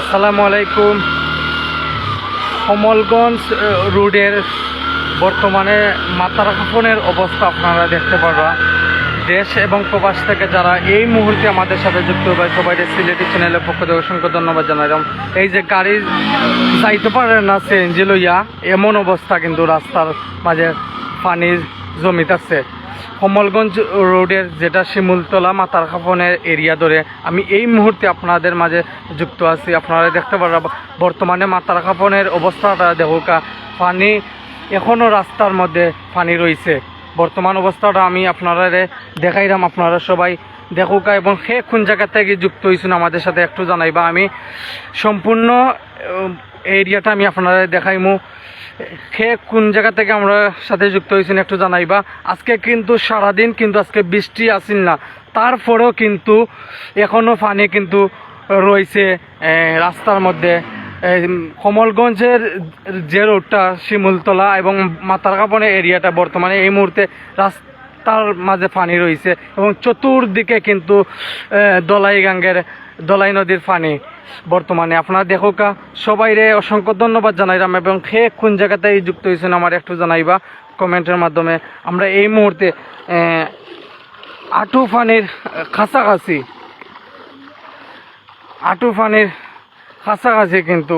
আসসালামু আলাইকুম। কমলগঞ্জ রোডের বর্তমানে মাতারাফনের অবস্থা আপনারা দেখতে পারবা। দেশ এবং প্রবাস থেকে যারা এই মুহূর্তে আমাদের সাথে যুক্ত হবে সবাই সিলেটি চ্যানেলের পক্ষ থেকে অসংখ্য ধন্যবাদ জানাইলাম। এই যে গাড়ি যাইতে পারে না সিএনজি লইয়া, এমন অবস্থা কিন্তু রাস্তার মাঝে পানি জমিতেছে কমলগঞ্জ রোডের যেটা শিমুলতলা মাতার খাপনের এরিয়া ধরে, আমি এই মুহূর্তে আপনাদের মাঝে যুক্ত আছি। আপনারা দেখতে পারবেন বর্তমানে মাতার খাপনের অবস্থাটা দেখুকা। পানি এখনও রাস্তার মধ্যে পানি রয়েছে। বর্তমান অবস্থাটা আমি আপনারা দেখাইলাম আপনারা সবাই দেখুকা এবং সে কোন জায়গা থেকে যুক্ত হয়েছেন আমাদের সাথে একটু জানাইবা। আমি সম্পূর্ণ এরিয়াটা আমি আপনারা দেখাইমু। সে কোন জায়গা থেকে আমরা সাথে যুক্ত হয়েছেন একটু জানাইবা। আজকে কিন্তু সারাদিন কিন্তু আজকে বৃষ্টি আসিল না। তারপরেও কিন্তু এখনও পানি কিন্তু রয়েছে রাস্তার মধ্যে। কমলগঞ্জের যে রোডটা, শিমুলতলা এবং মাতারকাপনের এরিয়াটা বর্তমানে এই মুহূর্তে রাস্তার মাঝে পানি রয়েছে এবং চতুর্দিকে কিন্তু দলাই গাঙ্গের, দলাই নদীর পানি। বর্তমানে আপনারা দেখোকা সবাইরে অসংখ্য ধন্যবাদ জানাইলাম এবং সে কোন জায়গাতে যুক্ত হয়েছেন আমার একটু জানাইবা কমেন্টের মাধ্যমে। আমরা এই মুহূর্তে আটু পানির কাছাকাছি, আটু পানির কাছাকাছি কিন্তু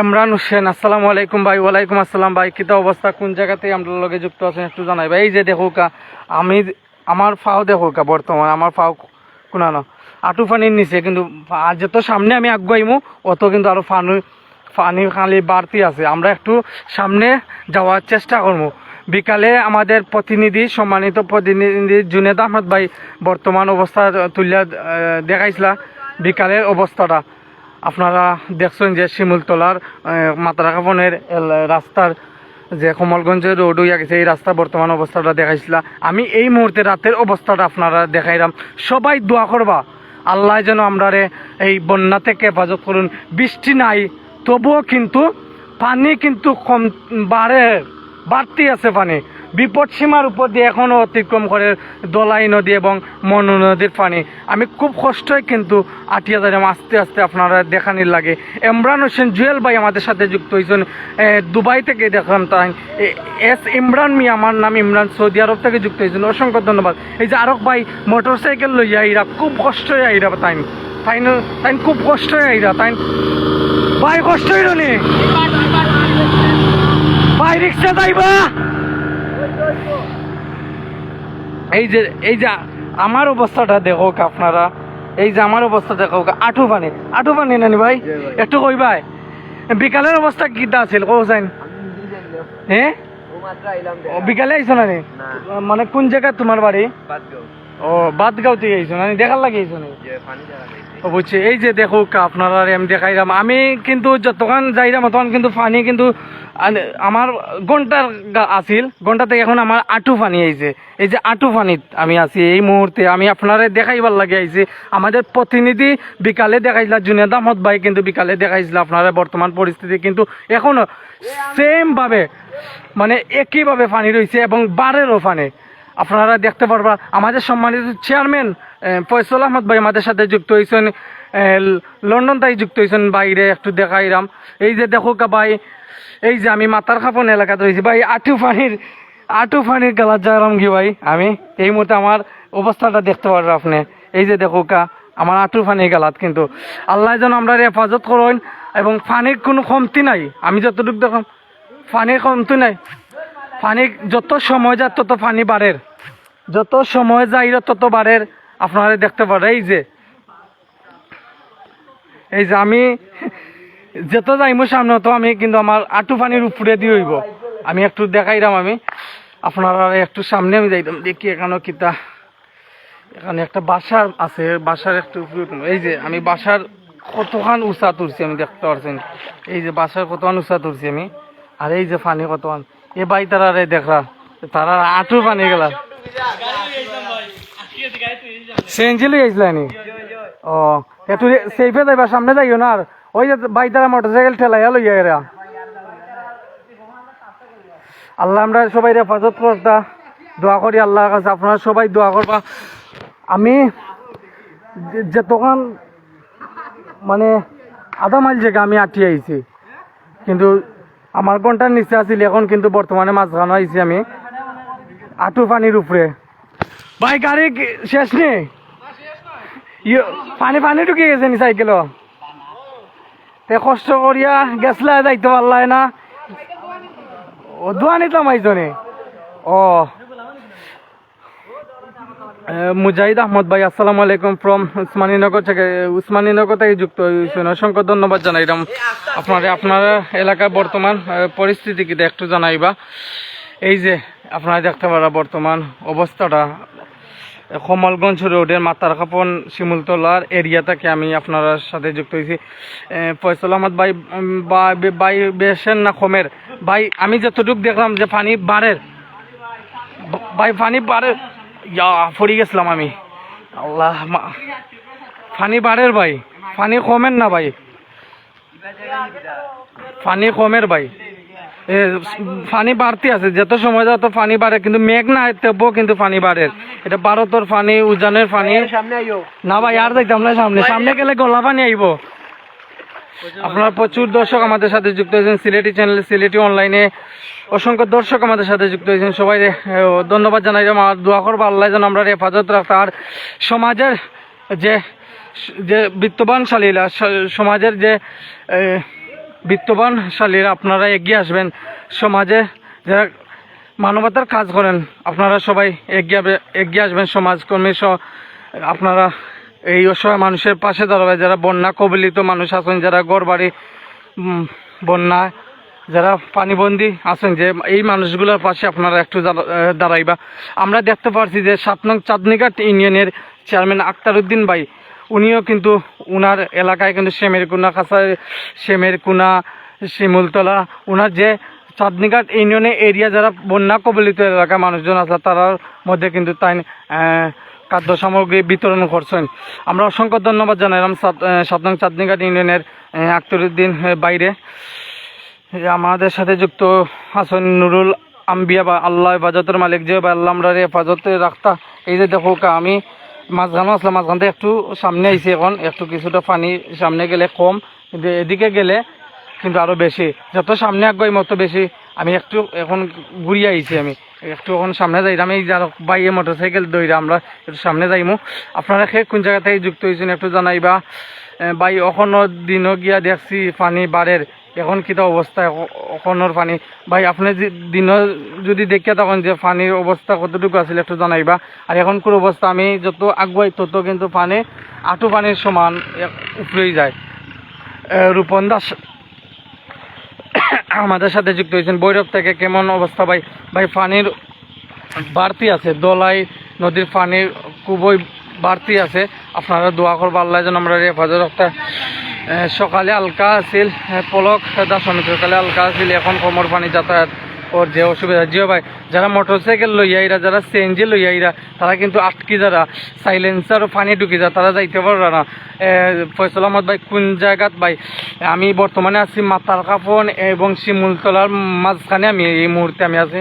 ইমরান হোসেন, আসসালামু আলাইকুম ভাই, ওয়ালাইকুম আসসালাম ভাই কিতা অবস্থা? কোন জায়গাতে আমরা লগে যুক্ত আছেন একটু জানাই ভাই এই যে দেখোকা আমি, আমার ফাও দেখোকা বর্তমানে, আমার ফাও কোনানো আটু পানির নিচে কিন্তু আর যত সামনে আমি আগুয়াইমু অত কিন্তু আরও পানি পানি খালি বাড়তি আছে। আমরা একটু সামনে যাওয়ার চেষ্টা করব বিকালে আমাদের প্রতিনিধি, সম্মানিত প্রতিনিধি জুনেদ আহমদ ভাই বর্তমান অবস্থা তুলিয়া দেখাইছিলা। বিকালের অবস্থাটা। আপনারা দেখছেন যে শিমুলতলার মাতারাকাপনের রাস্তার যে কমলগঞ্জের রোড হইয়া গেছে, এই রাস্তা বর্তমান অবস্থাটা দেখাইছিল। আমি এই মুহূর্তে রাতের অবস্থাটা আপনারা দেখাইলাম। সবাই দোয়া করবা, আল্লাহ যেন আমরারে এই বন্যা থেকে হেফাজত করুন। বৃষ্টি নাই, তবুও কিন্তু পানি কিন্তু কম বাড়ে বাড়তি আছে পানি। বিপদ সীমার উপর দিয়ে এখনও অতিক্রম করে দলাই নদী এবং মনু নদীর পানি। আমি খুব কষ্টই কিন্তু আটিয়া যাইলাম আস্তে আস্তে আপনারা দেখানির লাগে। ইমরান হোসেন জুয়েল ভাই আমাদের সাথে যুক্ত হয়েছেন দুবাই থেকে দেখলাম তাই। এস ইমরান মিয়া, আমার নাম ইমরান, সৌদি আরব থেকে যুক্ত হয়েছেন। অসংখ্য ধন্যবাদ। এই যে আরব ভাই মোটর সাইকেল লইয়া আইরা, খুব কষ্ট আইরা তাই। তাই তাই খুব কষ্ট আইরা তাই। ভাই, কষ্ট হইল নি? ভাই, রিক্সা যাইবা? এই যে এই যে আমার অবস্থাটা দেখো আপনারা। এই যে আমার অবস্থা দেখো আঠু পানি আঠু পানি নানি ভাই? একটু কই ভাই? বিকালের অবস্থা কিটা আছিল? কো যাইন হ্যাঁ বিকালে আইছো নানি? মানে কোন জায়গা তোমার বাড়ি ও বাদগাঁও থেকে আইছো নানি। দেখার লাগে আইছো নানি? বুঝছি এই যে দেখো আপনারা আমি দেখাইলাম। আমি কিন্তু যতক্ষণ যাইলাম তখন কিন্তু পানি কিন্তু আমার ঘণ্টার আছিল। ঘণ্টা থেকে এখন আমার আঁটু পানি আইছে। এই যে আঁটু পানিত আমি আছি এই মুহূর্তে। আমি আপনারা দেখাইবার লাগে আইছি। আমাদের প্রতিনিধি বিকালে দেখাইছিল জুনেদ আহমদ ভাই কিন্তু বিকালে দেখাইছিল। আপনারা বর্তমান পরিস্থিতি কিন্তু এখনও সেম ভাবে মানে একইভাবে পানি রয়েছে এবং বারেরও পানি। আপনারা দেখতে পারবা, আমাদের সম্মানিত চেয়ারম্যান ফয়সল আহমদ ভাই আমাদের সাথে যুক্ত হয়েছেন লন্ডন তাই যুক্ত হয়েছেন বাইরে একটু দেখাইলাম এই যে দেখো কা ভাই, এই যে আমি মাতার খাপন এলাকাতে রয়েছি। ভাই আটু পানির আটু পানির গালার যাইলাম কি ভাই, আমি এই মুহূর্তে আমার অবস্থাটা দেখতে পারবেন আপনি। এই যে দেখো কা আমার আটু পানির গালাত কিন্তু। আল্লাহ যেন আমরা হেফাজত করেন এবং পানির কোনো কমতি নাই। আমি যতটুকু দেখলাম পানির কমতি নাই। পানি যত সময় যায় তত পানি বাড়ের। যত সময় যায় তত বাড়ের। আপনারা দেখতে পারে এই যে। এই যে আমি যত যাইমো সামনে, তো আমি কিন্তু আমার আটু পানির উপরে দিয়ে হইব। আমি একটু দেখাইলাম আমি। আপনারা একটু সামনে আমি যাইতাম, দেখি এখানে কিতা। এখানে একটা বাসার আছে, বাসার একটু এই যে আমি বাসার কতখান উঁচা তুলছি আমি দেখতে পারছেন। এই যে বাসার কতখান উঁচা তুলছি আমি। আর এই যে পানি কতখান। এ বাই তারা রে দেখরা তারা আঁটু পানি গেলা সেঞ্জি লই আইসলানি ও একটু সেফে যাইবা, সামনে যাইও না আর। ওই যে বাই তারা মোটরসাইকেল ঠেলাইয়া লইয়া এরা আল্লাহ আমরা সবাই হেফাজত করতা দোয়া করি আল্লাহর কাছে, আপনারা সবাই দোয়া করবা। আমি যে- যতক্ষণ মানে আধা মাইল জায়গা আমি আটকে আইছি। কিন্তু আমার ঘণ্টার নিচে আছিল, এখন কিন্তু বর্তমানে মাঝখানো আইছি আমি। আটু পানির উপরে। ভাই, গাড়ি শেষ নেই পানি পানি ঢুকে গেছে নি সাইকেল কষ্ট করিয়া গেছলা যাইতে পারলাই না। ও দোয়ানি তো মাইজনে ও মুজাহিদ আহমদ ভাই, আসসালামু আলাইকুম ফ্রম উসমানীনগর থেকে উসমানীনগর থেকে যুক্ত হয়েছেন অসংখ্য ধন্যবাদ জানাইলাম আপনার আপনার এলাকার বর্তমান পরিস্থিতি কি একটু জানাইবা। এই যে, আপনারা দেখতে পারা বর্তমান অবস্থাটা কমলগঞ্জ রোডের মাতার খাপন শিমুলতলার এরিয়া থেকে আমি আপনার সাথে যুক্ত হয়েছি। ফয়সল আহমদ ভাই ভাই বেশেন না কমের ভাই, আমি যতটুকু দেখলাম যে পানি বাড়ের ভাই, পানি বাড়ের ইয়া, পড়ে গেছিলাম আমি। আল্লাহ পানি বাড়ের ভাই। পানি কমের না ভাই। পানি কমের ভাই। পানি বাড়তি আছে। যত সময় যত পানি বাড়ে। কিন্তু মেঘ না তবুও কিন্তু পানি বাড়ে। এটা ভারতের পানি উজানের পানি সামনে না ভাই আর দেখতাম না সামনে। সামনে গেলে গলা পানি আইব। আপনার প্রচুর দর্শক আমাদের সাথে যুক্ত হয়েছেন। সিলেটি চ্যানেল সিলেটি অনলাইনে অসংখ্য দর্শক আমাদের সাথে যুক্ত হয়েছেন। সবাই ধন্যবাদ জানাই। আমার দোয়া করব আল্লাহ যেন আমরা হেফাজত রাখতে আর সমাজের যে যে বিত্তবানশালীরা সমাজের যে বিত্তবানশালীরা আপনারা এগিয়ে আসবেন। সমাজে যারা মানবতার কাজ করেন, আপনারা সবাই এগিয়ে এগিয়ে আসবেন, সমাজকর্মী সহ। আপনারা এই অসহায় মানুষের পাশে দাঁড়াবে, যারা বন্যা কবলিত মানুষ আছেন, যারা ঘর বাড়ি বন্যা, যারা পানিবন্দি আছেন, যে এই মানুষগুলোর পাশে আপনারা একটু দাঁড়াইবা। আমরা দেখতে পারছি যে সাত নং চাঁদনিঘাট ইউনিয়নের চেয়ারম্যান আক্তার উদ্দিন ভাই উনিও কিন্তু উনার এলাকায় কিন্তু সেমের কুনা কাছায় সেমের কুনা শিমুলতলা উনার যে চাঁদনিঘাট ইউনিয়নের এরিয়া যারা বন্যা কবলিত এলাকার মানুষজন আছে তার মধ্যে কিন্তু তাই খাদ্য সামগ্রী বিতরণ করছেন। আমরা অসংখ্য ধন্যবাদ জানাইলাম সাত- আহ, সাত চাঁদনিঘাট ইউনিয়নের আহ, আক্তারউদ্দিন বাইরে। আমাদের সাথে যুক্ত আছেন নুরুল আম্বিয়া বা আল্লাহ হেফাজতের মালিক যে বা আল্লাহ আমরা হেফাজতে রাখতা। এই যে দেখো আমি মাঝখানে আসলাম মাঝখানতে একটু সামনে আইছি এখন, একটু কিছুটা পানি সামনে গেলে কম, কিন্তু এদিকে গেলে কিন্তু আরও বেশি। যত সামনে আগাই মতো বেশি। আমি একটু এখন ঘুরিয়ে আইছি আমি। একটু এখন সামনে যাইলাম এই যার বাইয়ে মোটরসাইকেল দইরা আমরা একটু সামনে যাইমু। আপনারা সে কোন জায়গা থেকে যুক্ত হয়েছেন একটু জানাইবা। ভাই এখনও দিনও গিয়া দেখছি পানি বাড়ের এখন কিতা অবস্থা এখনোর পানি। ভাই, আপনি দিনও যদি দেখিয়া তখন যে পানির অবস্থা কতটুকু আছিল, একটু জানাইবা। আর এখনকার অবস্থা আমি যত আগুয়াই তত কিন্তু পানি আঁটু পানির সমান উপরেই যায়। রূপন দাস আমাদের সাথে যুক্ত হয়েছেন। বৈরব থেকে কেমন অবস্থা, ভাই? ভাই পানির বাড়তি আছে। দলাই নদীর পানির খুবই বাড়তি আছে। আপনারা দোয়া করব আল্লাহ যেন আমরা হেফাজত একটা সকালে আলকা আছিল পলক দার্শনিক সকালে আলকা আছিল এখন কোমর পানি যাতায়াত ওর যে অসুবিধা, জিও ভাই, যারা মোটর সাইকেল লইয়া আইরা যারা সিএনজি লইয়া আইরা তারা কিন্তু আটকি যারা সাইলেন্সার পানি ঢুকি যায় তারা যাইতে পারবে না। ফয়সল আহমদ ভাই, কোন জায়গাত ভাই? আমি বর্তমানে আছি মাতার কাপন এবং শিমুলতলার মাঝখানে আমি, এই মুহূর্তে আমি আছি।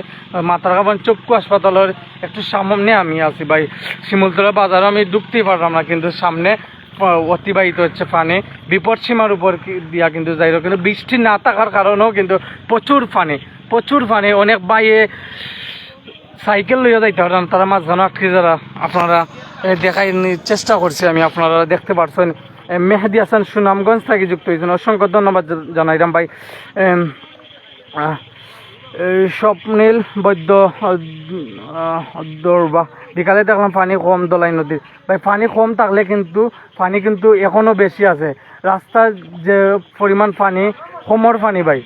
মাতার কাপন চক্ষু হাসপাতালের একটু সামনে আমি আছি ভাই। শিমুলতলা বাজারে আমি ঢুকতেই পারলাম না, কিন্তু সামনে অতিবাহিত হচ্ছে পানি বিপদ সীমার উপর দিয়া কিন্তু যাই কিন্তু বৃষ্টি না থাকার কারণেও কিন্তু প্রচুর পানি প্রচুর পানি, অনেক বাইয়ে সাইকেল লইয়া যাইতে পারেন তারা মাছ মাঝখানে আটকে যারা আপনারা দেখাই চেষ্টা করছি আমি আপনারা দেখতে পারছেন। মেহেদি হাসান সুনামগঞ্জ থেকে যুক্ত হয়েছেন। অসংখ্য ধন্যবাদ জানাইলাম ভাই। স্বপ্নীল বৈদ্য দৌড়বা বিকালে দেখলাম পানি কম দলাই নদীর। ভাই, পানি কম থাকলে কিন্তু, পানি কিন্তু এখনও বেশি আছে। রাস্তার যে পরিমাণ পানি, কমর পানি ভাই।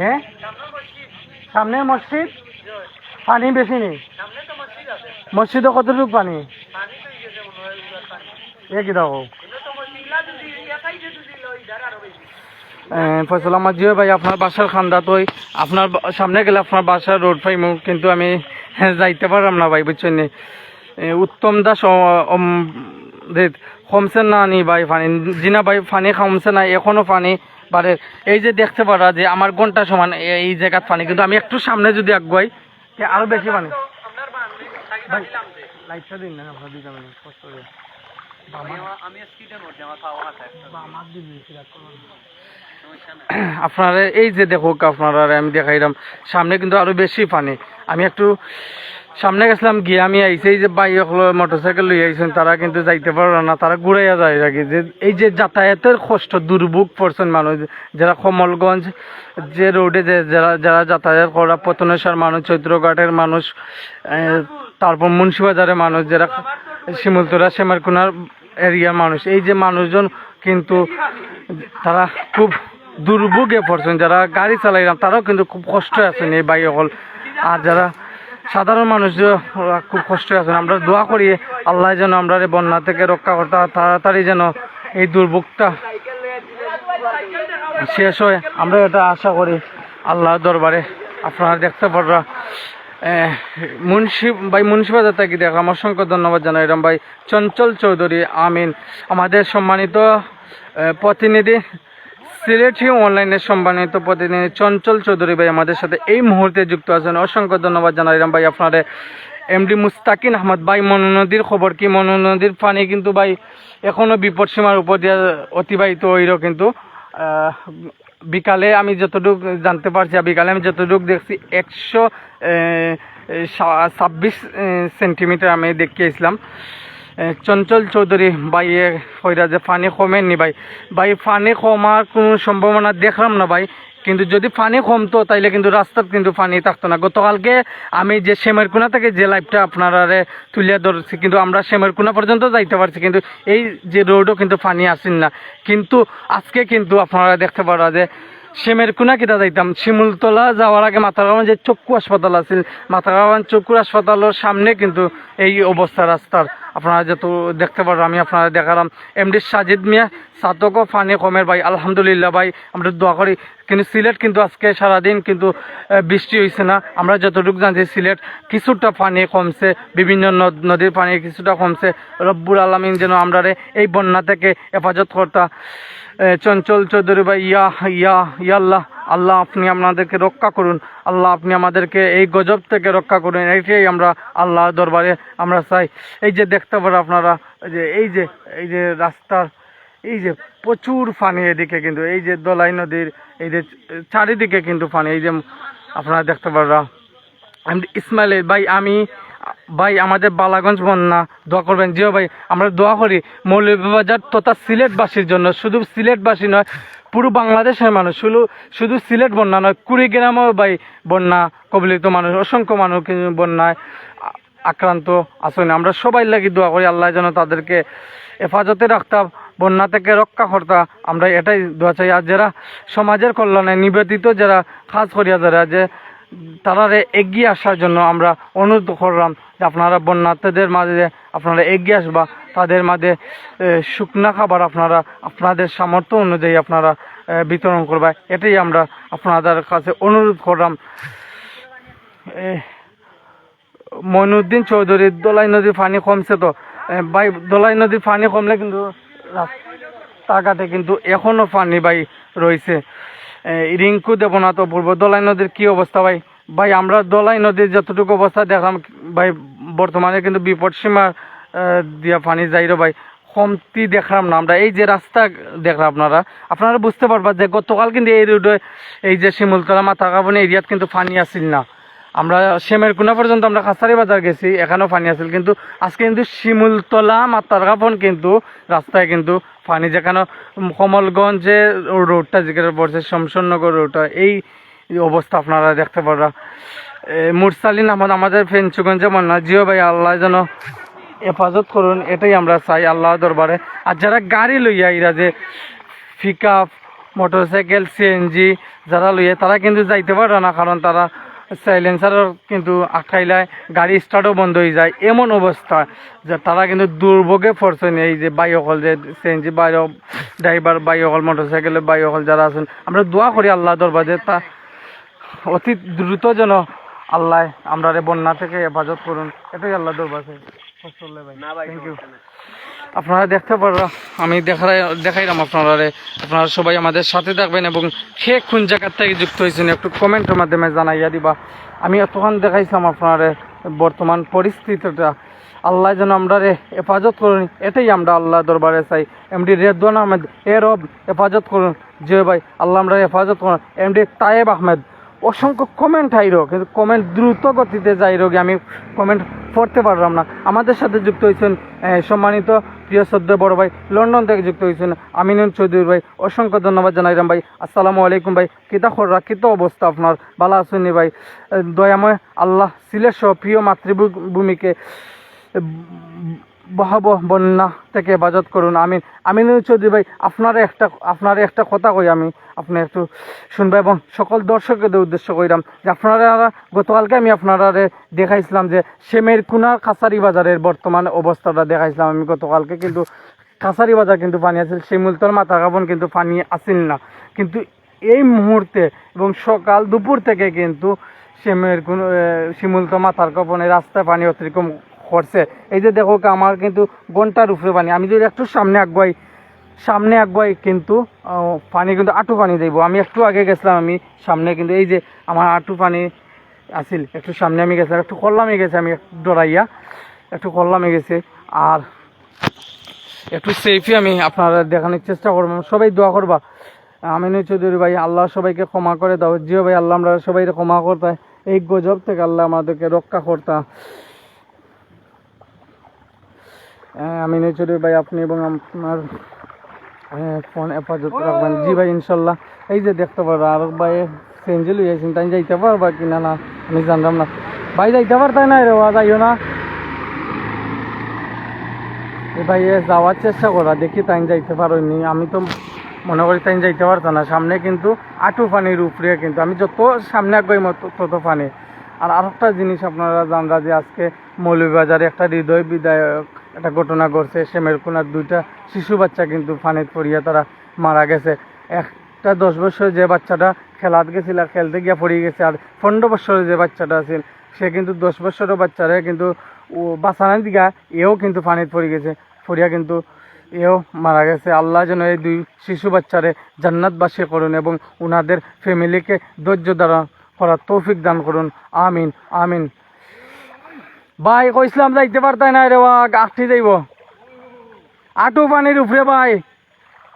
হ্যাঁ? সামনে মসজিদ? পানি বেশি নেই। মসজিদে কতটুকু পানি? এ কি দেখো। ফয়সল আমার জিও ভাই, আপনার বাসার খান্দা তো আপনার সামনে গেলে আপনার বাসার রোড পাইমু, কিন্তু আমি যাইতে পারলাম না ভাই, বুঝছেন? উত্তম দাস কমছে না নি ভাই পানি। জিনা ভাই, পানি কমছে না, এখনও পানি বাড়ে এই যে দেখতে পারা যে আমার ঘণ্টা সমান এই জায়গার পানি, কিন্তু আমি একটু সামনে যদি আগুয়াই আরও বেশি পানি। আপনার এই যে দেখুক, আপনারা আমি দেখাইলাম, সামনে কিন্তু আরও বেশি পানি। আমি একটু সামনে গেছিলাম, গিয়ে আমি আইসি এই যে বাইক মোটরসাইকেল লই আইছেন তারা কিন্তু যাইতে পারল না, তারা ঘুরাইয়া যায় আগে। যে এই যে যাতায়াতের কষ্ট, দুর্ভোগ পড়ছেন মানুষ, যারা কমলগঞ্জ যে রোডে যে যারা যারা যাতায়াত করা, পতনেশ্বর মানুষ, চৈত্রঘাটের মানুষ তারপর মুন্সিবাজারের মানুষ, যারা শিমুলতলা সেমারকুনার এরিয়ার মানুষ, এই যে মানুষজন কিন্তু তারা খুব দুর্ভোগে পড়ছেন, যারা গাড়ি চালাইলাম তারাও কিন্তু খুব কষ্ট আছেন এই বাইক আর যারা সাধারণ মানুষ খুব কষ্ট আছেন আমরা দোয়া করি আল্লাহ যেন আমরা বন্যা থেকে রক্ষা করতে তাড়াতাড়ি যেন এই দুর্ভোগটা শেষ হয়। আমরা এটা আশা করি আল্লাহ দরবারে। আপনারা দেখতে পাররা আহ, মুন্সি ভাই মুন্সিবাজার থেকে দেখলাম অসংখ্য ধন্যবাদ জানাই। এরম ভাই চঞ্চল চৌধুরী আমিন। আমাদের সম্মানিত প্রতিনিধি সিলেটি অনলাইনের সম্মানিত প্রতিনিধি চঞ্চল চৌধুরী ভাই আমাদের সাথে এই মুহূর্তে যুক্ত আছেন। অসংখ্য ধন্যবাদ জানাই এরম ভাই আপনাদের এমডি মুস্তাকিন আহমদ ভাই মনু নদীর খবর কি? মনু নদীর পানি কিন্তু ভাই এখনও বিপদসীমার উপর দিয়ে অতিবাহিত হইল কিন্তু। বিকালে আমি যতটুকু জানতে পারছি বিকালে আমি যতটুকু দেখছি, একশো ছাব্বিশ সেন্টিমিটার আমি দেখিয়েছিলাম। চঞ্চল চৌধুরী, ভাই, এ কইরা যে পানি কমেননি ভাই। ভাই, পানি কমার কোনো সম্ভাবনা দেখলাম না ভাই, কিন্তু যদি পানি কমতো, তাইলে কিন্তু রাস্তার কিন্তু পানি থাকতো না। গতকালকে আমি যে সেমেরকুনা থেকে যে লাইফটা আপনারা তুলে ধরছি, কিন্তু আমরা সেমেরকুনা পর্যন্ত যাইতে পারছি, কিন্তু এই যে রোডও কিন্তু পানি আসেন না। কিন্তু আজকে কিন্তু আপনারা দেখতে পারা যে সেমের কুনা কিতা যাইতাম। শিমুলতলা যাওয়ার আগে মাথাগাঁও যে চক্ষু হাসপাতাল আছিল মাথাগাঁও চক্ষু হাসপাতালের সামনে কিন্তু এই অবস্থা রাস্তার। আপনারা যত দেখতে পারো, আমি আপনারা দেখালাম। এমডি সাজিদ মিয়া সাতকও ফানি কমের ভাই, আলহামদুলিল্লাহ ভাই, আমরা দোয়া করি। কিন্তু সিলেট কিন্তু আজকে সারাদিন কিন্তু বৃষ্টি হয়েছে না। আমরা যতটুকু জানছি সিলেট, কিছুটা পানি কমছে, বিভিন্ন নদ, নদীর পানি কিছুটা কমছে। রব্বুর আলমিন যেন আমরা এই বন্যা থেকে হেফাজত কর্তা। চঞ্চল চৌধুরী ভাই, ইয়া ইয়া ইয়া আল্লাহ আপনি আপনাদেরকে রক্ষা করুন। আল্লাহ আপনি আমাদেরকে এই গজব থেকে রক্ষা করুন। এইটাই আমরা আল্লাহ দরবারে আমরা চাই। এই যে দেখতে পারো আপনারা যে, এই যে এই যে রাস্তার, এই যে প্রচুর পানি এদিকে কিন্তু, এই যে দলাই নদীর, এই যে চারিদিকে কিন্তু পানি, এই যে আপনারা দেখতে আমি ইসমাইল ভাই, আমি ভাই, আমাদের বালাগঞ্জ বন্যা, দোয়া করবেন। জিও ভাই, আমরা দোয়া করি মৌলভীবাজার তথা সিলেটবাসীর জন্য। শুধু সিলেটবাসী নয়, পুরো বাংলাদেশের মানুষ। শুধু শুধু সিলেট বন্যা নয়, কুড়িগ্রামেও ভাই বন্যা, কবলিত মানুষ, অসংখ্য মানুষ বন্যায় আক্রান্ত আছেন। আমরা সবাই লাগি দোয়া করি, আল্লাহ যেন তাদেরকে হেফাজতে রাখতাম বন্যা থেকে রক্ষা করতা। আমরা এটাই দোয়া চাই। আর যারা সমাজের কল্যাণে নিবেদিত, যারা কাজ করিয়া যারা যে তারারে এগিয়ে আসার জন্য আমরা অনুরোধ করলাম যে আপনারা বন্যার্থীদের মাঝে আপনারা এগিয়ে আসবা, তাদের মাঝে শুকনা খাবার আপনারা, আপনাদের সামর্থ্য অনুযায়ী আপনারা বিতরণ করবা। এটাই আমরা আপনাদের কাছে অনুরোধ করলাম। মইনুদ্দিন চৌধুরী, দোলাই নদীর পানি কমছে তো। ভাই, দোলাই নদীর পানি কমলে কিন্তু রাস্তাঘাটে কিন্তু এখনও পানি ভাই রয়েছে রিঙ্কু দেবনাথ অপূর্ব দলাই নদীর কি অবস্থা ভাই? ভাই, আমরা দলাই নদীর যতটুকু অবস্থা দেখলাম, ভাই, বর্তমানে কিন্তু বিপদ সীমার দিয়া পানি যাইরো ভাই। কমতি দেখলাম না আমরা। এই যে রাস্তা দেখলাম আপনারা আপনারা বুঝতে পারবা যে গতকাল কিন্তু এই রোডে, এই যে শিমুলতলা মাথা কাপনি এরিয়াত কিন্তু পানি আসিল না। আমরা সেমের কোনা পর্যন্ত আমরা কাছারি বাজার গেছি, এখানেও পানি আছিল, কিন্তু আজকে কিন্তু শিমুলতলা মাতার কাপন কিন্তু রাস্তায় কিন্তু পানি, যেখানে কমলগঞ্জে রোডটা যেখানে পড়ছে শমশননগর রোডটা এই অবস্থা আপনারা দেখতে পারা। মুরসালিন আহমদ, আমাদের ফেঞ্চুগঞ্জে মন্না জিও ভাই, আল্লাহ যেন হেফাজত করুন, এটাই আমরা চাই আল্লাহ দরবারে। আর যারা গাড়ি লইয়া এরা যে পিক আপ মোটরসাইকেল সিএনজি যারা লইয়া, তারা কিন্তু যাইতে পারে না, কারণ তারা সাইলেন্সারও কিন্তু আটকাইলায় গাড়ি স্টার্টও বন্ধ হয়ে যায়। এমন অবস্থা যে তারা কিন্তু দুর্ভোগে পড়ছেন এই যে বাইকল যে সিএনজি বাইক ড্রাইভার বাইকল মোটরসাইকেলের বাইকল যারা আছেন। আমরা দোয়া করি আল্লাহ দরবার যে তা অতি দ্রুত যেন আল্লাহ আমরা বন্যা থেকে হেফাজত করুন। এটাই আল্লাহ দরবার। ভাই থ্যাংক ইউ আপনারা দেখতে পারো আমি দেখাই দেখাইলাম আপনারা আপনারা সবাই আমাদের সাথে থাকবেন এবং সে কোন জায়গার থেকে যুক্ত হয়েছেন একটু কমেন্টের মাধ্যমে জানাইয়া দিবা। আমি তখন দেখাইছিলাম আপনারা বর্তমান পরিস্থিতিটা। আল্লাহ যেন আমরা রে হেফাজত করুন, এটাই আমরা আল্লাহ দরবারে চাই। এমডি রেদওয়ান আহমেদ, এ রব, হেফাজত করুন। যে ভাই, আল্লাহ আমরা হেফাজত করুন। এমডি তায়েব আহমেদ অসংখ্য কমেন্ট আইরো, কিন্তু কমেন্ট দ্রুত গতিতে যাইরো আমি কমেন্ট পড়তে পারলাম না। আমাদের সাথে যুক্ত হয়েছেন সম্মানিত প্রিয় শ্রদ্ধা বড় ভাই, লন্ডন থেকে যুক্ত হয়েছেন আমিনুল চৌধুরী ভাই। অসংখ্য ধন্যবাদ জানাইলাম ভাই। আসসালামু আলাইকুম ভাই। কিতা খররা কিত অবস্থা আপনার? ভালো আসুনি ভাই? দয়াময় আল্লাহ, সিলেট সহ প্রিয় মাতৃভূমিকে বহাবহ বন্যা থেকে হেফাজত করুন। আমিন। আমিনুল চৌধুরী ভাই, আপনার একটা আপনার একটা কথা কই আমি। আপনি একটু শুনবে এবং সকল দর্শকদের উদ্দেশ্য কইরাম যে আপনারা, গতকালকে আমি আপনারা দেখাইছিলাম যে সেমের কুনার কাছারি বাজারের বর্তমান অবস্থাটা দেখাইছিলাম আমি গতকালকে, কিন্তু কাছারি বাজার কিন্তু পানি আছিল শিমুলতর মাথা কাপন কিন্তু পানি আসিল না। কিন্তু এই মুহূর্তে এবং সকাল দুপুর থেকে কিন্তু সেমের কোনো শিমুলতো মাথার কাপনে রাস্তায় পানি অতিরিক্ত করছে এই যে দেখো আমার কিন্তু ঘণ্টার উপরে পানি। আমি যদি একটু সামনে আগুয়াই সামনে আগুয়াই কিন্তু পানি কিন্তু আটু পানি দেবো। আমি একটু আগে গেছিলাম আমি সামনে, কিন্তু এই যে আমার আটু পানি আসিল একটু সামনে আমি গেছিলাম, একটু কল্লামে গেছে আমি ডরাইয়া, একটু কল্লামে গেছে। আর একটু সেফই আমি আপনারা দেখানোর চেষ্টা করব। সবাই দোয়া করবা। আমিনু চৌধুরী ভাই, আল্লাহ সবাইকে ক্ষমা করে দাও। জিও ভাই, আল্লাহ আমরা সবাই ক্ষমা করতে এই গজব থেকে আল্লাহ আমাদেরকে রক্ষা করতা। আমিনু চৌধুরী ভাই আপনি এবং আপনার ফোন হেফাজত রাখবেন। জি ভাই ইনশাল্লাহ। এই যে দেখতে পারব আর ভাই সেঞ্জেল হয়েছেন তাই যাইতে পারবা কিনা না আমি জানলাম না। ভাই যাইতে পারতাই না রে ওয়া যাইও না। এ ভাই যাওয়ার চেষ্টা করা দেখি তাই যাইতে পারোনি আমি তো মনে করি তাই যাইতে পারতাম না। সামনে কিন্তু আটু পানির উপরে কিন্তু আমি যত সামনে আগাই মতো তত পানি। আর আরেকটা জিনিস আপনারা জানরা যে আজকে মৌলভীবাজারে একটা হৃদয় বিদায়ক একটা ঘটনা ঘটছে সেমেরকুনার দুইটা শিশু বাচ্চা কিন্তু পানিত পড়িয়া তারা মারা গেছে। একটা দশ বছর যে বাচ্চাটা খেলাত গেছিল, আর খেলতে গিয়া পড়িয়ে গেছে, আর পনেরো বছরের যে বাচ্চাটা আছিল, সে কিন্তু দশ বছরের বাচ্চারে কিন্তু ও বাঁচানোর দিঘা এও কিন্তু পানিত পড়ে গেছে, পড়িয়া কিন্তু এও মারা গেছে। আল্লাহ যেন এই দুই শিশু বাচ্চারে জান্নাতবাসী করুন এবং উনাদের ফ্যামিলিকে ধৈর্য দ্বারা করার তৌফিক দান করুন। আমিন আমিন। ভাই কইসলাম যাইতে পারতাই না রে আঠি যাইব। আটু পানির উপরে ভাই।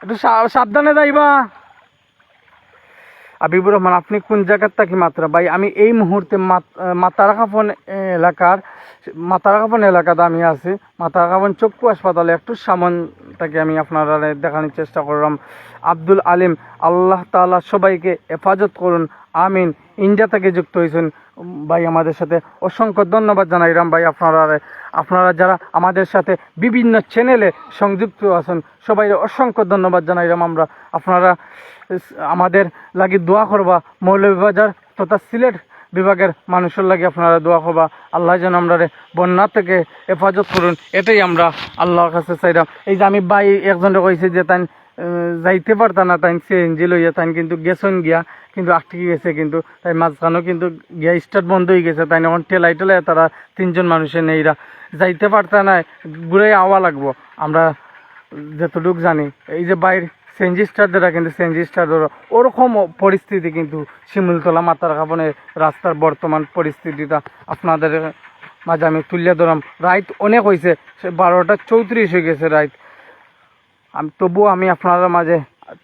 একটু সাবধানে যাইবা। আবিবুর রহমান আপনি কোন জায়গার থাকি মাত্রা? ভাই আমি এই মুহূর্তে মাত- আহ, মাতারাকাপন এলাকার মাতারাকাপন এলাকাতে আমি আছি। মাতারাকাপন চক্ষু হাসপাতালে একটু সামন থেকে আমি আপনারা দেখানোর চেষ্টা করলাম। আব্দুল আলিম, আল্লাহ তালা সবাইকে হেফাজত করুন, আমিন। ইন্ডিয়া থেকে যুক্ত হয়েছেন ভাই আমাদের সাথে। অসংখ্য ধন্যবাদ জানাইলাম ভাই আপনারা আপনারা যারা আমাদের সাথে বিভিন্ন চ্যানেলে সংযুক্ত আছেন সবাই অসংখ্য ধন্যবাদ জানাইলাম আমরা। আপনারা আমাদের লাগি দোয়া করবা, মৌলভীবাজার তথা সিলেট বিভাগের মানুষের লাগে আপনারা দোয়া করবা। আল্লাহ যেন আমরা বন্যা থেকে হেফাজত করুন। এটাই আমরা আল্লাহর কাছে চাইলাম এই যে আমি ভাই একজনে কইছে যে তাই যাইতে পারতা না তাই সিএনজি লইয়া তাই কিন্তু গেছন গিয়া, কিন্তু আটকে গেছে কিন্তু, তাই মাঝখানেও কিন্তু গিয়া স্টার্ট বন্ধ হয়ে গেছে তাই এখন ঠেলাই ঠেলাই তারা তিনজন মানুষের নেইরা। যাইতে পারতা না ঘুরে আওয়া লাগবো। আমরা যতটুকু জানি, এই যে বাইরে সেঞ্জি স্টার দ্বারা কিন্তু সেঞ্জি স্টার দ্বারা ওরকম পরিস্থিতি কিন্তু শিমুলতলা মাতার কাপনের রাস্তার বর্তমান পরিস্থিতিটা আপনাদের মাঝে আমি তুলিয়া ধরাম রাইত অনেক হয়েছে সে বারোটা চৌত্রিশ হয়ে গেছে রাইত আমি তবুও আমি আপনারা মাঝে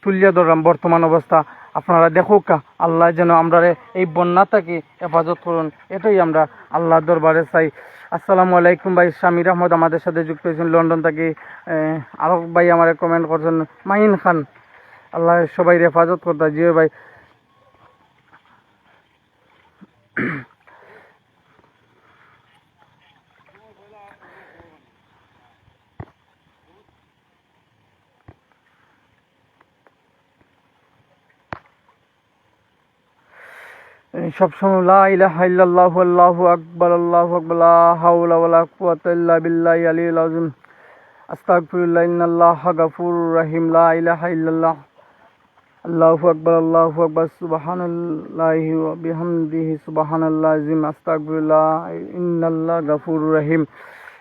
তুলিয়া ধরলাম বর্তমান অবস্থা। আপনারা দেখুক, আল্লাহ যেন আমরা এই বন্যা থেকে হেফাজত করুন, এটাই আমরা আল্লাহ দরবারে চাই। আসসালামু আলাইকুম ভাই শামির আহমদ আমাদের সাথে যুক্ত হয়েছেন লন্ডন থেকে। আহ, ভাই আমার কমেন্ট করছেন মাহিন খান। আল্লাহ সবাই হেফাজত করতে জিও ভাই। সবসময় লা ইলাহা ইল্লাল্লাহু, আল্লাহু আকবার আল্লাহু আকবার, লা হাওলা ওয়ালা কুওয়াতা ইল্লা বিল্লাহি আলিয়্যিল আযীম। আস্তাগফিরুল্লাহ, ইন্নাল্লাহা গাফুরুর রহিম, লা ইলাহা ইল্লাল্লাহ। আল্লাহু আকবার আল্লাহু আকবার, সুবহানাল্লাহি ওয়া বিহামদিহি সুবহানাল্লাহ আযীম আস্তাগফিরুল্লাহ, ইন্নাল্লাহা গাফুরুর রহিম।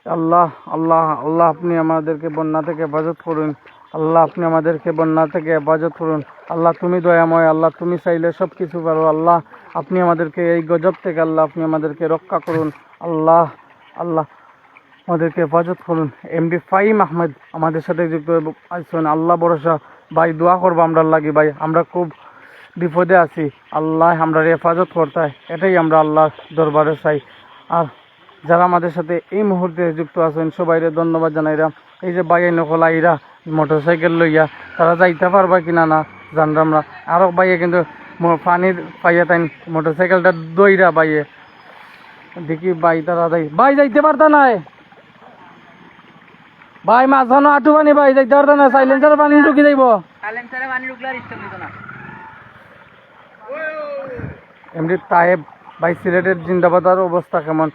আল্লাহ আল্লাহ আল্লাহ আপনি আমাদেরকে বন্যা থেকে হেফাজত করুন। আল্লাহ আপনি আমাদেরকে বন্যা থেকে হেফাজত করুন। আল্লাহ তুমি দয়াময়, আল্লাহ তুমি চাইলে সব কিছু পারো। আল্লাহ আপনি আমাদেরকে এই গজব থেকে আল্লাহ, আপনি আমাদেরকে রক্ষা করুন। আল্লাহ আল্লাহ আমাদেরকে হেফাজত করুন। এমডি ফাইম আহমেদ আমাদের সাথে যুক্ত আছেন। আল্লাহ ভরসা। ভাই, দোয়া করব আমরা লাগি। ভাই, আমরা খুব বিপদে আছি। আল্লাহ আমরা হেফাজত করতে এটাই আমরা আল্লাহ দরবারে চাই। আর যারা আমাদের সাথে এই মুহূর্তে যুক্ত আছেন সবাইরে ধন্যবাদ জানাইরাম এই যে বাইরে নকল আইরা মোটর সাইকেল লইয়া, তারা যাইতে পারবা কিনা না জানলাম না। আরও বাইয়ে কিন্তু পানির পাইয়া তাই মোটর সাইকেলটা দইরা বাইয়ে। দেখি বাই তারা যাই। বাই যাইতে পারতা নাই। ভাই মাঝখানো আটু পানি ভাই যাইতে পারতা না সাইলেন্সার পানি ঢুকি যাইব। এমনি তাহেব ভাই সিলেটের জিন্দাবাদার অবস্থা কেমন?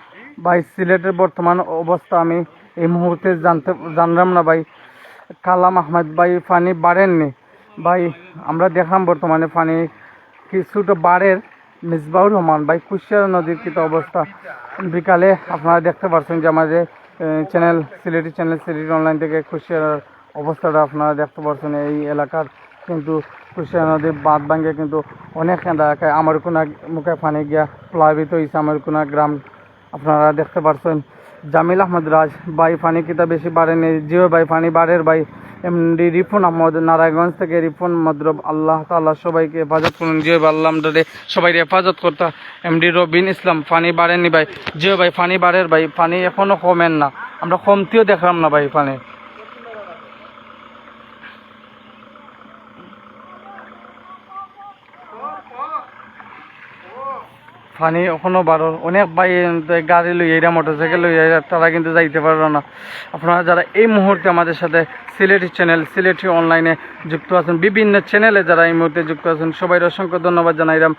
ভাই সিলেটের বর্তমান অবস্থা আমি এই মুহূর্তে জানতে জানলাম না ভাই কালাম আহমেদ ভাই পানি বাড়েননি। ভাই আমরা দেখলাম বর্তমানে পানি কিছুটা বাড়ের মিসবাউর রহমান ভাই, কুশিয়ার নদীর কী অবস্থা? বিকালে আপনারা দেখতে পাচ্ছেন যে আমাদের channel Sylheti channel Sylheti online থেকে কুশিয়ার অবস্থাটা আপনারা দেখতে পাচ্ছেন এই এলাকার। কিন্তু কুশিয়ার নদীর বাঁধ ভাঙ্গে কিন্তু অনেক এলাকায় আমার কোনো মুখে পানি গিয়া প্লাবিত হয়েছে আমার কোনো গ্রাম। আপনারা দেখতে পাচ্ছেন জামিল আহমদ রাজ, ভাই ফানি কিতা বেশি বাড়েনি, জিও ভাই ফানি বাড়ের ভাই এমডি রিফুন আহমদ, নারায়ণগঞ্জ থেকে রিফুন মদ্রব, আল্লাহ তাআলা সবাইকে হেফাজত করুন। জিও ভাই আল্লাহ আমদাদে সবাই হেফাজত করতা। এমডি রবিন ইসলাম, ফানি বাড়েনি ভাই। জিও ভাই ফানি বাড়ের ভাই, ফানি এখনও কমেন না। আমরা কমতিও দেখলাম না ভাই পানি পানি এখনও বারো। অনেক ভাই গাড়ি লই মোটর সাইকেল লই তারা কিন্তু যাইতে পারল না। আপনারা যারা এই মুহূর্তে আমাদের সাথে সিলেটি চ্যানেল সিলেটি অনলাইনে যুক্ত আছেন, বিভিন্ন চ্যানেলে যারা এই মুহূর্তে যুক্ত আছেন সবাই অসংখ্য ধন্যবাদ জানাইলাম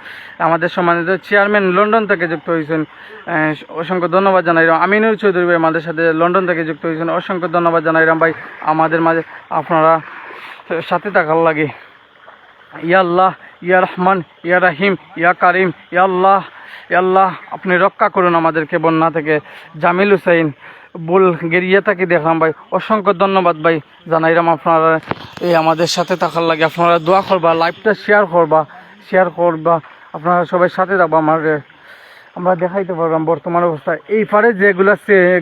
আমাদের সম্মানিত চেয়ারম্যান লন্ডন থেকে যুক্ত হয়েছেন অসংখ্য ধন্যবাদ জানাইলাম আমিনুর চৌধুরী ভাই আমাদের সাথে লন্ডন থেকে যুক্ত হয়েছেন অসংখ্য ধন্যবাদ জানাইলাম ভাই। আমাদের মাঝে আপনারা সাথে থাকার লাগে। ইয়া আল্লাহ ইয়া রহমান ইয়া রাহিম ইয়া কারিম ইয়া আল্লাহ ইয়া আল্লাহ, আপনি রক্ষা করুন আমাদেরকে বন্যা থেকে। জামিল হুসাইন বুল গেরিয়ে থাকি দেখলাম ভাই। অসংখ্য ধন্যবাদ ভাই, জানাইলাম আপনারা এই আমাদের সাথে থাকার লাগে। আপনারা দোয়া করবা, লাইভটা শেয়ার করবা শেয়ার করবা। আপনারা সবাই সাথে থাকবা, আমার, আমরা দেখাইতে পারলাম বর্তমান অবস্থায় এই পারে যেগুলো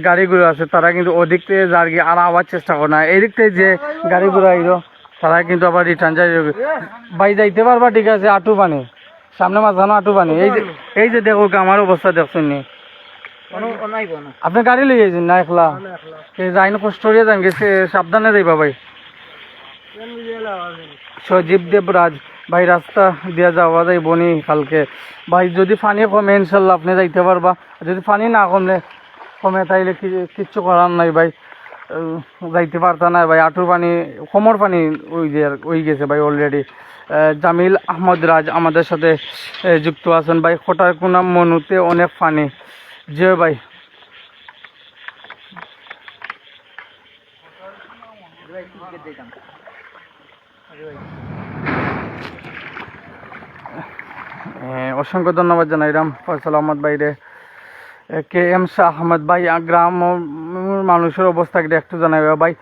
গাড়িগুলো আছে, তারা কিন্তু ওদিক থেকে যার গিয়ে আর আওয়ার চেষ্টা করে না। এই দিক থেকে যে গাড়িগুলো আইলো, তারা কিন্তু আবার রিটার্ন যাই ভাই, যাইতে পারবা, ঠিক আছে, আটু পানি সামনে মাঝখানে আটু পানি। এই যে এই যে দেখো আমার অবস্থা দেখছেন নি না আপনি গাড়ি লই যাইছেন না একলা? এই যাইন কষ্ট হয়ে যান গেছে সাবধানে যাইবা ভাই। সজীব দেব রাজ ভাই রাস্তা দিয়া যাওয়া যায় বনি কালকে। ভাই যদি পানি কমে ইনশাল্লাহ আপনি যাইতে পারবা। যদি পানি না কমলে কমে তাইলে কিচ্ছু করার নাই ভাই। যাইতে পারতা না ভাই। আঁটুর পানি কোমর পানি ওই যে ওই গেছে ভাই অলরেডি জামিল আহমদ রাজ আমাদের সাথে যুক্ত আছেন। ভাই কোনা মনুতে অনেক ফানি। যে ভাই। অসংখ্য ধন্যবাদ জানাইলাম ফয়সাল আহমদ ভাইরে। A, K M Shah Ahmed ভাই গ্রাম মানুষের অবস্থা একটু জানাইবে ভাই।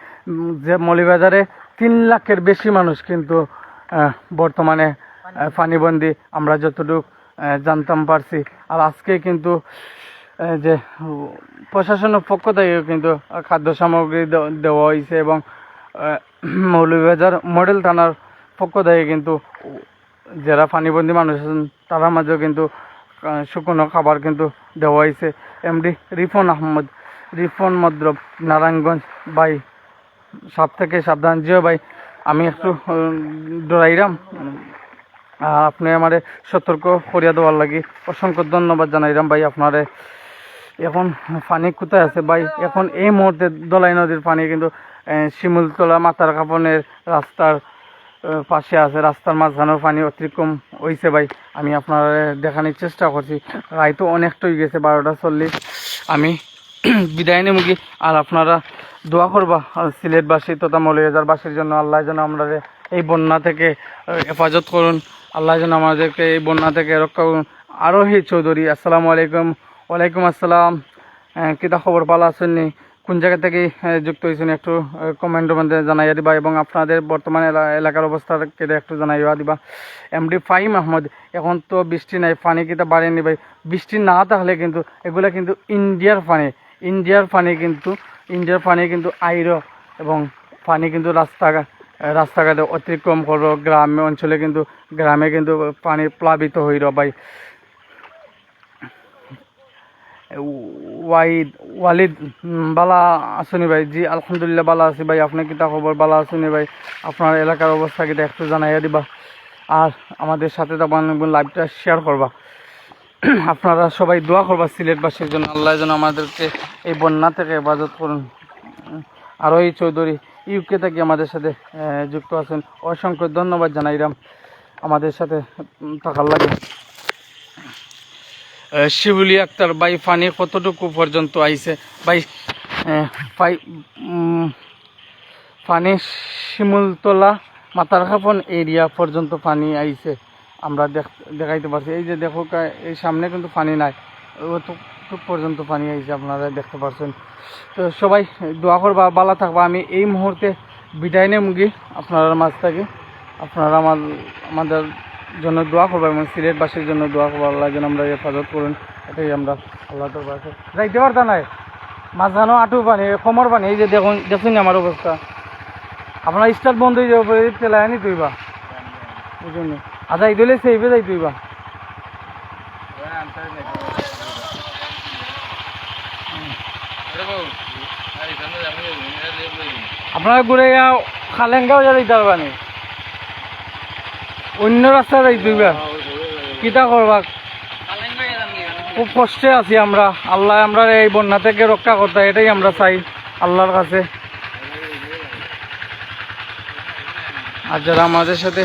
যে মলিবাজারে তিন লাখের বেশি মানুষ কিন্তু বর্তমানে আহ, পানিবন্দি আমরা যতটুকু জানতাম পারছি। আর আজকে কিন্তু যে প্রশাসনের পক্ষ থেকে কিন্তু খাদ্য সামগ্রী দেও- দেওয়া হয়েছে এবং মৌলভীবাজার মডেল থানার পক্ষ থেকে কিন্তু যারা পানিবন্দী মানুষ আছেন তার মাঝেও কিন্তু শুকনো খাবার কিন্তু দেওয়া হয়েছে। এমডি রিফন আহমদ রিফন মদ্রব নারায়ণগঞ্জ ভাই সব থেকে সাবধান জিও ভাই আমি একটু ডরাইরাম আর আপনি আমারে সতর্ক করিয়া দেওয়ার লাগি অসংখ্য ধন্যবাদ জানাইরাম ভাই আপনারে। এখন পানি কোথায় আছে ভাই? এখন এই মুহূর্তে দলাই নদীর পানি কিন্তু শিমুলতলা মাথার কাপনের রাস্তার পাশে আছে। রাস্তার মাঝখানেও পানি অতিক্রম হয়েছে ভাই। আমি আপনার দেখানোর চেষ্টা করছি। রায় তো অনেকটা হয়ে গেছে, বারোটা চল্লিশ। আমি বিদায় নেমুগি আর আপনারা দোয়া করবা সিলেটবাসী তথা মৌলিবাজারবাসীর জন্য আল্লাহ যেন আমরা এই বন্যা থেকে হেফাজত করুন। আল্লাহ যেন আমাদেরকে এই বন্যা থেকে রক্ষা করুন। আরোহী চৌধুরী, আসসালামু আলাইকুম। ওয়ালাইকুম আসসালাম। কিতা খবর পালা আসেননি কোন জায়গা থেকে যুক্ত হয়েছেন একটু কমেন্টের মধ্যে জানাইয়া দিবা এবং আপনাদের বর্তমান এলা- এলাকার অবস্থা কেটে একটু জানাইয়া দিবা। এমডি ফাইম আহমদ, এখন তো বৃষ্টি নাই, পানি কিতা বাড়েনি ভাই? বৃষ্টি না থাকলে কিন্তু, এগুলা কিন্তু ইন্ডিয়ার পানি। ইন্ডিয়ার পানি কিন্তু ইন্ডিয়ার পানি কিন্তু আইরো এবং পানি কিন্তু রাস্তা রাস্তাঘাটে অতিক্রম করো। গ্রামে, অঞ্চলে কিন্তু, গ্রামে কিন্তু পানি প্লাবিত হইল ভাই। ওয়াইদ, ওয়ালিদ বালা আসুনি ভাই। জি, আলহামদুলিল্লাহ বালা আছি ভাই। আপনি কিতা খবর? বালা আসুনি ভাই। আপনার এলাকার অবস্থা কিতা একটু জানাইয়া দিবা। আর আমাদের সাথে তখন লাইভটা শেয়ার করবা। আপনারা সবাই দোয়া করবা সিলেটবাসীর জন্য। আল্লাহ যেন আমাদেরকে এই বন্যা থেকে হেফাজত করুন। আরও এই চৌধুরী ইউকে থেকে আমাদের সাথে যুক্ত আছেন। অসংখ্য ধন্যবাদ জানাইলাম আমাদের সাথে থাকার লাগে। শিবুলি আক্তার ভাই পানি কতটুকু পর্যন্ত আইছে? ভাই উম, পানি শিমুলতলা মাতার এরিয়া পর্যন্ত পানি আইছে। আমরা দেখ- দেখাইতে পারছি। এই যে দেখো এই সামনে কিন্তু পানি নাই। অতটুক পর্যন্ত পানি আইছে, আপনারা দেখতে পাচ্ছেন তো সবাই দোয়া করবা, ভালো থাকবা। আমি এই মুহূর্তে বিদায় নেই মুগি আপনার মাছ থেকে, আপনারা আমার, আমাদের জন্য দোয়া করব এবং সিলেটবাসীর জন্য দোয়া করব। আল্লাহ যেন আমরা হেফাজত করুন। এটাই আমরা আল্লাহ তো যাইতে পারতা নাই? মাছ মাঝখানো আঁটু পানি, কমর পানি। এই যে দেখুন দেখুন আমার অবস্থা। আপনার স্টার্ট বন্ধ হয়ে যাবে তেলাই আনি তুইবা। জন্য। আচ্ছা এই দিলে সেইবে যাই তুইবা আপনারা ঘুরে খালেঙ্গাও যা দিতে পারবানি অন্য রাস্তা যাই তুইবা কিতা করবা? খুব কষ্টে আছি আমরা। আল্লাহ আমরা এই বন্যা থেকে রক্ষা করতে এটাই আমরা চাই আল্লাহর কাছে। আর যারা আমাদের সাথে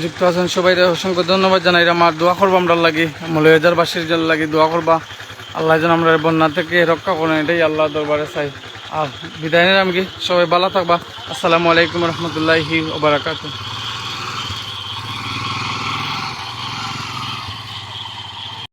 যুক্ত আছেন সবাই অসংখ্য ধন্যবাদ জানাই। আমার দোয়া করব আমরা লাগি। মলয়াজারবাসীর জন্য লাগি দোয়া করবা। আল্লাহ যেন আমরা বন্যা থেকে রক্ষা করেন, এটাই আল্লাহ দরবারে চাই। আর বিদায় নিলাম কি? সবাই ভালো থাকবা। আসসালামু আলাইকুম রহমতুল্লাহি ওবরাকাতু